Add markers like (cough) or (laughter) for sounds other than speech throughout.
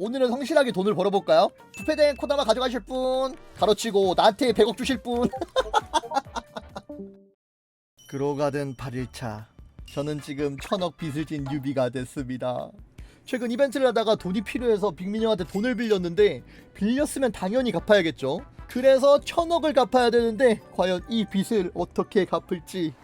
오늘은 성실하게 돈을 벌어볼까요? 부패된 코다마 가져가실 분 가로치고 나한테 100억 주실 분. (laughs) 그로가든 8일차 저는 지금 천억 빚을 진 유비가 됐습니다. 최근 이벤트를 하다가 돈이 필요해서 빅민이 형한테 돈을 빌렸는데 빌렸으면 당연히 갚아야겠죠? 그래서 천억을 갚아야 되는데 과연 이 빚을 어떻게 갚을지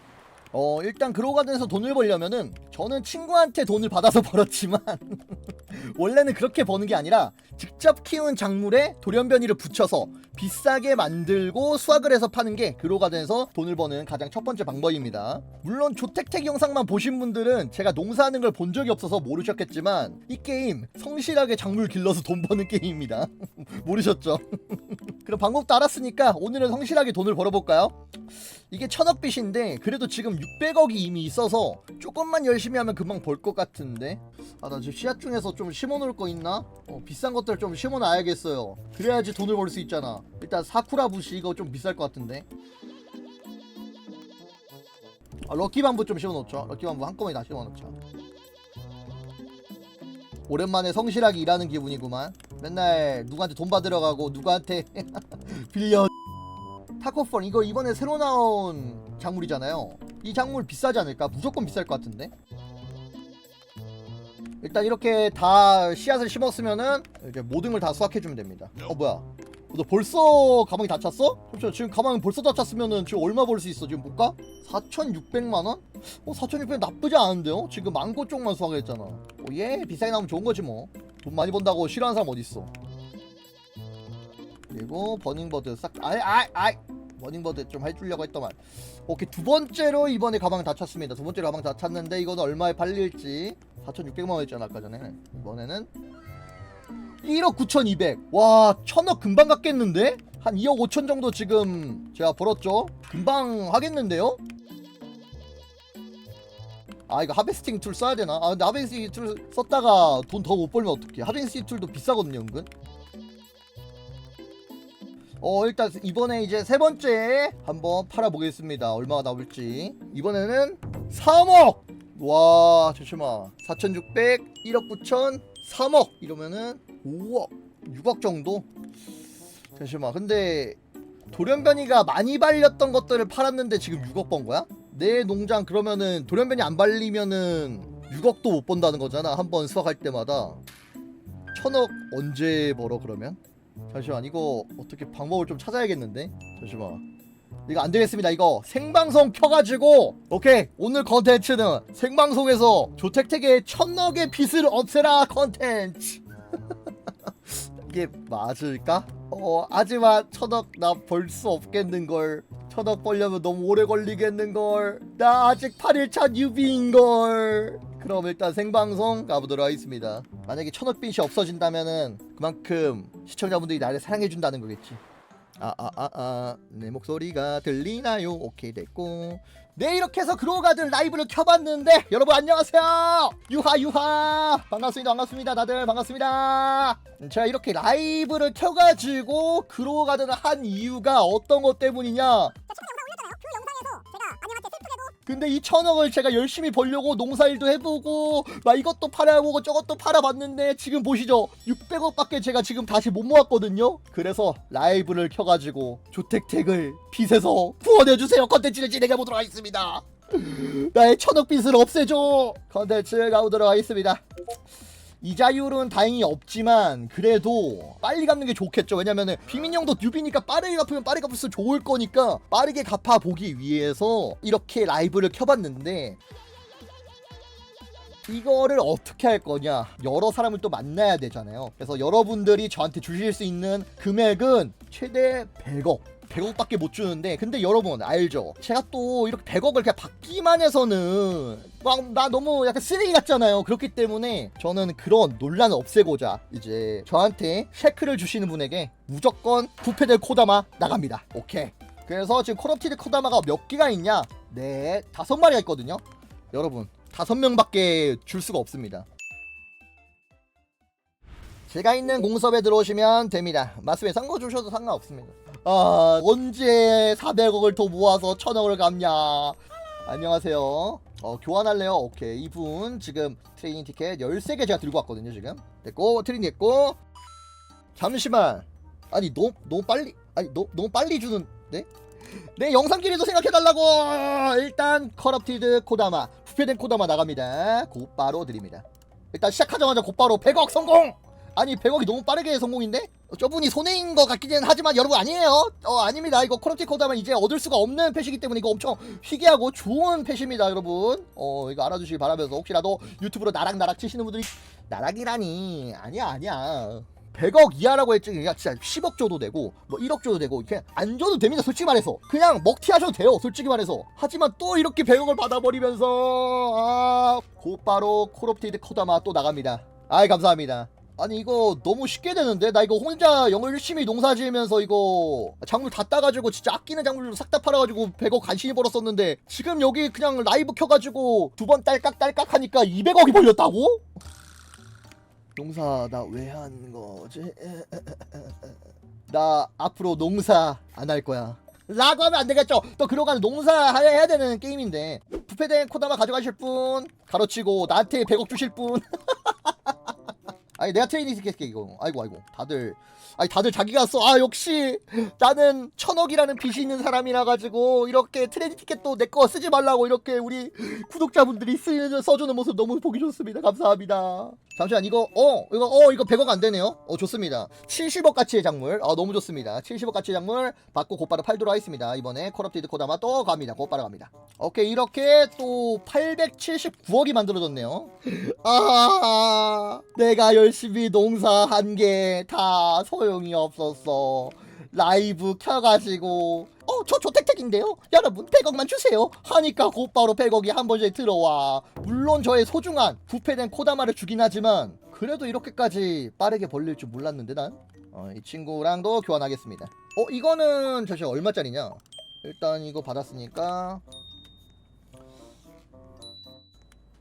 어 일단 그로가든에서 돈을 벌려면은 저는 친구한테 돈을 받아서 (laughs) 벌었지만 (laughs) 원래는 그렇게 버는 게 아니라 직접 키운 작물에 돌연변이를 붙여서 비싸게 만들고 수확을 해서 파는 게 그로가든에서 돈을 버는 가장 첫 번째 방법입니다. 물론 조택택 영상만 보신 분들은 제가 농사하는 걸 본 적이 없어서 모르셨겠지만 이 게임 성실하게 작물 길러서 돈 버는 (laughs) 게임입니다. 모르셨죠? 그럼 방법도 알았으니까 오늘은 성실하게 돈을 벌어볼까요? 이게 천억 빚인데 그래도 지금 600억이 이미 있어서 조금만 열심히 하면 금방 벌 것 같은데? 아 나 지금 씨앗 중에서 좀 심어놓을 거 있나? 어, 비싼 것들 좀 심어놔야겠어요. 그래야지 돈을 벌 수 있잖아. 일단 사쿠라 부시 이거 좀 비쌀 것 같은데. 아, 럭키밤부 좀 심어놓죠 럭키밤부 한꺼번에 다 심어놓자. 오랜만에 성실하게 일하는 기분이구만 맨날 누구한테 돈 받으러 가고 누구한테 (laughs) 빌려 타코폰 이거 이번에 새로 나온 작물이잖아요. 이 작물 비싸지 않을까? 무조건 비쌀 것 같은데. 일단 이렇게 다 씨앗을 심었으면은 이제 모든 걸 다 수확해주면 됩니다. 어 뭐야? 너 벌써 가방이 다 찼어? 잠시만 지금 가방이 벌써 다 찼으면은 지금 얼마 벌 수 있어 지금 볼까? 4,600만 원? 어 4,600원 나쁘지 않은데요? 지금 망고 쪽만 수확했잖아. 오예 비싸게 나오면 좋은 거지 뭐. 돈 많이 번다고 싫어하는 사람 어디 있어? 그리고 버닝버드 싹 아이 아이 아이 버닝버드 좀 해주려고 했더만 오케이 두 번째로 이번에 가방 다 찼습니다 두 번째로 가방 다 찼는데 이거는 얼마에 팔릴지 4,600만 원 했잖아 아까 전에 이번에는 1억 9,200 와 천억 금방 갔겠는데? 한 2억 5천 정도 지금 제가 벌었죠? 금방 하겠는데요? 아 이거 하베스팅 툴 써야 되나? 아 근데 하베스팅 툴 썼다가 돈 더 못 벌면 어떡해? 하베스팅 툴도 비싸거든요 은근. 어 일단 이번에 이제 세 번째 한번 팔아보겠습니다. 얼마가 나올지. 이번에는 3억! 와 잠시만. 4600 1억 9천 3억! 이러면은 5억 6억 정도? 잠시만. 근데 돌연변이가 많이 발렸던 것들을 팔았는데 지금 6억 번 거야? 내 농장 그러면은 돌연변이 안 발리면은 6억도 못 번다는 거잖아 한 번 수확할 때마다. 천억 언제 벌어 그러면? 잠시만 이거 어떻게 방법을 좀 찾아야겠는데? 잠시만. 이거 안 되겠습니다 이거. 생방송 켜가지고 오케이. 오늘 컨텐츠는 생방송에서 조택택의 천억의 빚을 없애라 컨텐츠 이게 맞을까? 어 하지만 천억 나 벌 수 없겠는걸. 천억 벌려면 너무 오래 걸리겠는걸. 나 아직 8일차 뉴비인걸. 그럼 일단 생방송 가보도록 하겠습니다. 만약에 천억 빚이 없어진다면은 그만큼 시청자분들이 나를 사랑해준다는 거겠지 아아 아 아 내 목소리가 들리나요? 오케이 됐고. 네 이렇게 해서 그로가든 라이브를 켜봤는데 여러분 안녕하세요. 유하 유하. 반갑습니다 반갑습니다 다들 반갑습니다. 제가 이렇게 라이브를 켜가지고 그로가든을 한 이유가 어떤 것 때문이냐 근데 이 천억을 제가 열심히 벌려고 농사일도 해보고 막 이것도 팔아보고 저것도 팔아봤는데 지금 보시죠. 600억밖에 제가 지금 다시 못 모았거든요. 그래서 라이브를 켜가지고 조택택을 빚에서 구원해주세요. 컨텐츠를 진행해보도록 하겠습니다. 나의 천억 빚을 없애줘. 컨텐츠 가보도록 하겠습니다 이자율은 다행히 없지만 그래도 빨리 갚는 게 좋겠죠. 왜냐면은 비민형도 뉴비니까 빠르게 갚으면 빠르게 갚을수록 좋을 거니까 빠르게 갚아 보기 위해서 이렇게 라이브를 켜봤는데 이거를 어떻게 할 거냐. 여러 사람을 또 만나야 되잖아요. 그래서 여러분들이 저한테 주실 수 있는 금액은 최대 100억 100억밖에 못 주는데 근데 여러분 알죠 제가 또 이렇게 100억을 그냥 받기만 해서는 막 나 너무 약간 쓰레기 같잖아요 그렇기 때문에 저는 그런 논란을 없애고자 이제 저한테 쉐크를 주시는 분에게 무조건 부패될 코다마 나갑니다 오케이 그래서 지금 콜옵티드 코다마가 몇 개가 있냐 네 다섯 마리가 있거든요 여러분 다섯 명밖에 줄 수가 없습니다 제가 있는 공섭에 들어오시면 됩니다. 맞습니다. 싼거 주셔도 상관없습니다. 아 언제 400억을 더 모아서 1000억을 갚냐 안녕하세요. 어, 교환할래요? 오케이. 이분 지금 트레이닝 티켓 13개 제가 들고 왔거든요, 지금. 됐고, 트레이닝 됐고. 잠시만. 아니, 너무, 너무 빨리, 아니, 너, 너무 빨리 주는데? 내 영상 길이도 생각해달라고! 일단, 커럽티드 코다마. 부패된 코다마 나갑니다. 곧바로 드립니다. 일단 시작하자마자 곧바로 100억 성공! 아니 100억이 너무 빠르게 성공인데? 어, 저분이 손해인 것 같기는 하지만 여러분 아니에요. 어 아닙니다. 이거 콜옵티 코드하면 이제 얻을 수가 없는 펫이기 때문에 이거 엄청 희귀하고 좋은 펫입니다 여러분. 어 이거 알아주시길 바라면서 혹시라도 유튜브로 나락나락 치시는 분들이 나락이라니. 아니야 아니야. 100억 이하라고 했지. 그냥 진짜 10억 줘도 되고 뭐 1억 줘도 되고 그냥 안 줘도 됩니다 솔직히 말해서. 그냥 먹튀 하셔도 돼요 솔직히 말해서. 하지만 또 이렇게 100억을 받아버리면서 아 곧바로 콜옵티드 코다마 또 나갑니다. 아이 감사합니다 아니 이거 너무 쉽게 되는데? 나 이거 혼자 영어 열심히 농사 지으면서 이거 작물 다 따가지고 진짜 아끼는 작물로 싹다 팔아가지고 100억 간신히 벌었었는데 지금 여기 그냥 라이브 켜가지고 두 번 딸깍 딸깍 하니까 200억이 벌렸다고? 농사 나 왜 하는 거지? (laughs) 나 앞으로 농사 안 할 거야. 라고 하면 안 되겠죠? 또 그러고 농사 해야 되는 게임인데. 부패된 코다마 가져가실 분 가로치고 나한테 100억 주실 분 (laughs) 아니 내가 트레이닝 시킬게 이거. 아이고 아이고. 다들. 아니 다들 자기가 써. 아 역시 나는 천억이라는 빚이 있는 사람이라 가지고 이렇게 트레이닝 티켓도 내 거 쓰지 말라고 이렇게 우리 구독자분들이 쓰, 써주는 모습 너무 보기 좋습니다. 감사합니다 잠시만 이거 어 이거 어 이거 100억 안 되네요? 어 좋습니다. 70억 가치의 작물. 아 너무 좋습니다. 70억 가치의 작물 받고 곧바로 팔도록 하겠습니다. 이번에 콜업데이드 코다마 또 갑니다. 곧바로 갑니다. 오케이 이렇게 또 879억이 만들어졌네요. (laughs) 아 내가 열심히 농사한 게 다 소용이 없었어 라이브 켜가지고. 어 저 조택택인데요? 여러분 100억만 주세요. 하니까 곧바로 100억이 한 번씩 들어와. 물론 저의 소중한 부패된 코다마를 주긴 하지만 그래도 이렇게까지 빠르게 벌릴 줄 몰랐는데 난. 어, 이 친구랑도 교환하겠습니다. 어 이거는 잠시 얼마짜리냐? 일단 이거 받았으니까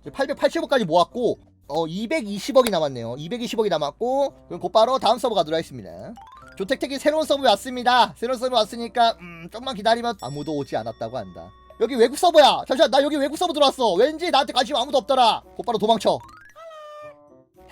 880억까지 모았고 어 220억이 남았네요. 220억이 남았고 그럼 곧바로 다음 서버 가도록 하겠습니다 조택택이 새로운 서버 왔습니다. 새로운 서버 왔으니까 음 좀만 기다리면 아무도 오지 않았다고 한다. 여기 외국 서버야. 잠시만 나 여기 외국 서버 들어왔어. 왠지 나한테 관심 아무도 없더라. 곧바로 도망쳐.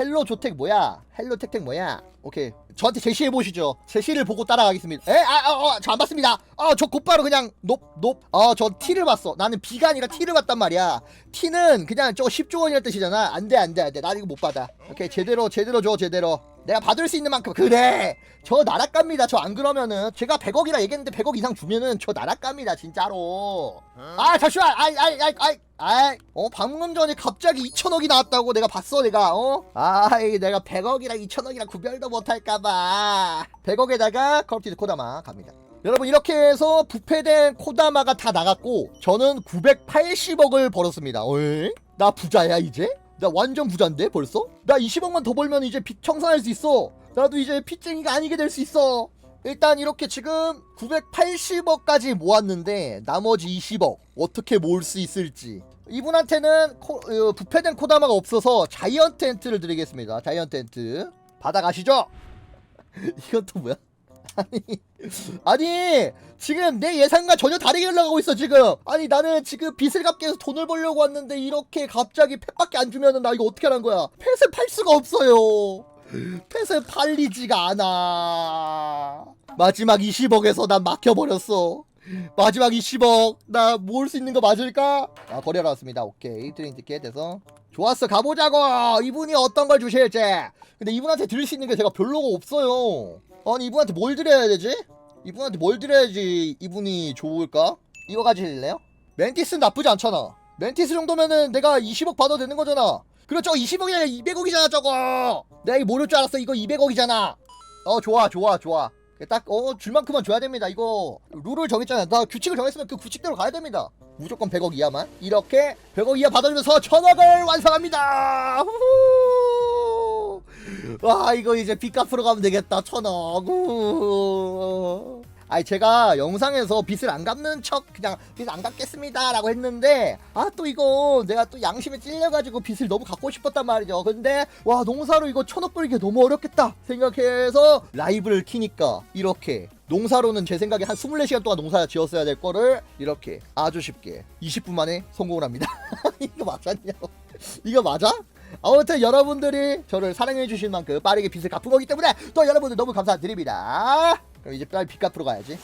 헬로 조택 뭐야? 헬로 택택 뭐야? 오케이. 저한테 제시해 보시죠. 제시를 보고 따라가겠습니다. 에아어저 안 봤습니다. 아 저 곧바로 그냥 높 높 아 저 T를 봤어. 나는 B가 아니라 T를 봤단 말이야. T는 그냥 저거 10조 원이라는 뜻이잖아. 안 돼 안 돼 안 돼. 나 이거 못 받아. 오케이 제대로 제대로 줘 제대로 내가 받을 수 있는 만큼. 그래. 저 나락갑니다. 저 안 그러면은. 제가 100억이라 얘기했는데 100억 이상 주면은 저 나락갑니다 진짜로. 아 잠시만. 아이 아이 아이 아이. 아이. 어 방금 전에 갑자기 2천억이 나왔다고 내가 봤어 내가. 어? 아이 내가 100억이랑 2천억이랑 구별도 못할까봐. 100억에다가 컬티드 코다마 갑니다. 여러분 이렇게 해서 부패된 코다마가 다 나갔고 저는 980억을 벌었습니다. 어이? 나 부자야 이제? 나 완전 부자인데 벌써? 나 20억만 더 벌면 이제 빚 청산할 수 있어. 나도 이제 빚쟁이가 아니게 될 수 있어. 일단 이렇게 지금 980억까지 모았는데 나머지 20억 어떻게 모을 수 있을지. 이분한테는 코, 어, 부패된 코다마가 없어서 자이언트 텐트를 드리겠습니다. 자이언트 텐트. 받아가시죠! (laughs) 이건 또 뭐야? (laughs) 아니 아니 지금 내 예상과 전혀 다르게 흘러가고 있어 지금. 아니 나는 지금 빚을 갚기 위해서 돈을 벌려고 왔는데 이렇게 갑자기 펫밖에 안 주면은 나 이거 어떻게 하는 거야? 펫을 팔 수가 없어요. 펫을 팔리지가 않아. 마지막 20억에서 난 막혀버렸어. 마지막 20억 나 모을 수 있는 거 맞을까? 아 버려라 왔습니다. 오케이. 트레인 티켓 돼서. 좋았어. 가보자고. 이분이 어떤 걸 주실지. 근데 이분한테 드릴 수 있는 게 제가 별로가 없어요 아니 이분한테 뭘 드려야 되지? 이분한테 뭘 드려야지 이분이 좋을까? 이거 가지실래요? 멘티스는 나쁘지 않잖아. 멘티스 정도면은 내가 20억 받아도 되는 거잖아. 그렇죠. 20억이 아니라 200억이잖아 저거. 내가 이거 모를 줄 알았어. 이거 200억이잖아. 어 좋아 좋아 좋아. 딱어 줄만큼만 줘야 됩니다 이거. 룰을 정했잖아요 나 규칙을 정했으면 그 규칙대로 가야 됩니다. 무조건 100억 이하만. 이렇게 100억 이하 받아주면서 천억을 완성합니다. 후후. 와 이거 이제 빚 갚으러 가면 되겠다 천억 우. 아니 제가 영상에서 빚을 안 갚는 척 그냥 빚 안 갚겠습니다 라고 했는데 아 또 이거 내가 또 양심에 찔려가지고 빚을 너무 갚고 싶었단 말이죠 근데 와 농사로 이거 천억 벌기 너무 어렵겠다 생각해서 라이브를 키니까 이렇게 농사로는 제 생각에 한 24시간 동안 농사 지었어야 될 거를 이렇게 아주 쉽게 20분 만에 성공을 합니다. (laughs) 이거 맞았냐고. 이거 맞아? 아무튼 여러분들이 저를 사랑해 주실 만큼 빠르게 빚을 갚은 거기 때문에 또 여러분들 너무 감사드립니다. 그럼 이제 빨리 빚 갚으러 가야지.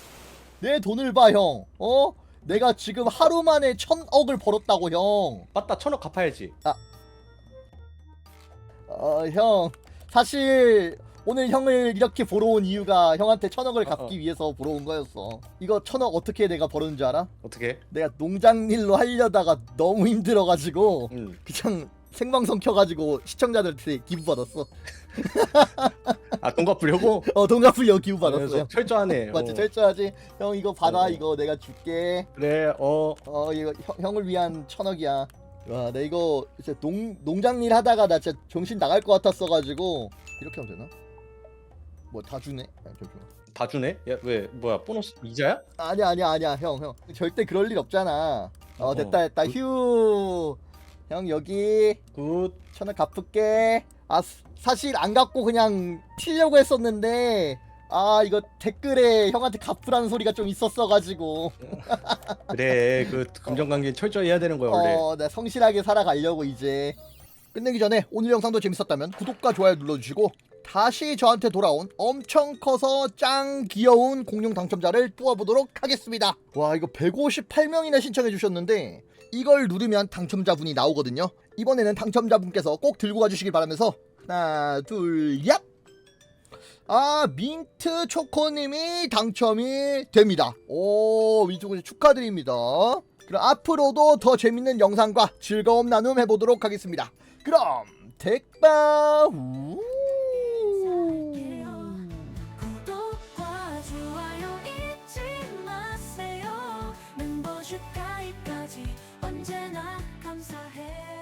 내 돈을 봐 형. 어? 내가 지금 하루 만에 천억을 벌었다고 형. 맞다 천억 갚아야지 어, 형. 사실 오늘 형을 이렇게 보러 온 이유가 형한테 천억을 어, 갚기 어. 위해서 보러 온 거였어. 이거 천억 어떻게 내가 벌었는 줄 알아? 어떻게? 내가 농장 일로 하려다가 너무 힘들어가지고 응 그냥 생방송 켜가지고 시청자들한테 기부 받았어. (laughs) 아 돈 갚으려고? 어, 돈 갚으려고 기부 받았어. 그래서 철저하네 (laughs) 맞지, 어. 철저하지. 형 이거 받아, 어. 이거 내가 줄게. 그래 어 어, 이거 형, 형을 위한 천억이야. 와, 내 이거 진짜 농 농장 일 하다가 나 진짜 정신 나갈 것 같았어가지고 이렇게 하면 되나? 뭐 다 주네? 아니, 잠시만. 다 주네? 야, 왜 뭐야 보너스 이자야? 아니야, 아니야, 아니야, 형, 형. 절대 그럴 일 없잖아. 어, 어, 됐다, 됐다. 휴. 형 여기. 굿. 천원 갚을게. 아 스- 사실 안 갚고 그냥 튀려고 했었는데 아 이거 댓글에 형한테 갚으라는 소리가 좀 있었어가지고. (laughs) 그래 그 금전관계 철저히 해야 되는 거야 원래. 어, 나 성실하게 살아가려고 이제. 끝내기 전에 오늘 영상도 재밌었다면 구독과 좋아요 눌러주시고 다시 저한테 돌아온 엄청 커서 짱 귀여운 공룡 당첨자를 뽑아보도록 하겠습니다. 와 이거 158명이나 신청해 주셨는데 이걸 누르면 당첨자분이 나오거든요. 이번에는 당첨자분께서 꼭 들고 가주시길 바라면서 하나 둘 얍! 아 민트 초코님이 당첨이 됩니다. 오 민초코님 축하드립니다. 그럼 앞으로도 더 재밌는 영상과 즐거움 나눔 해보도록 하겠습니다. 그럼 택바 우 가입까지 언제나 감사해요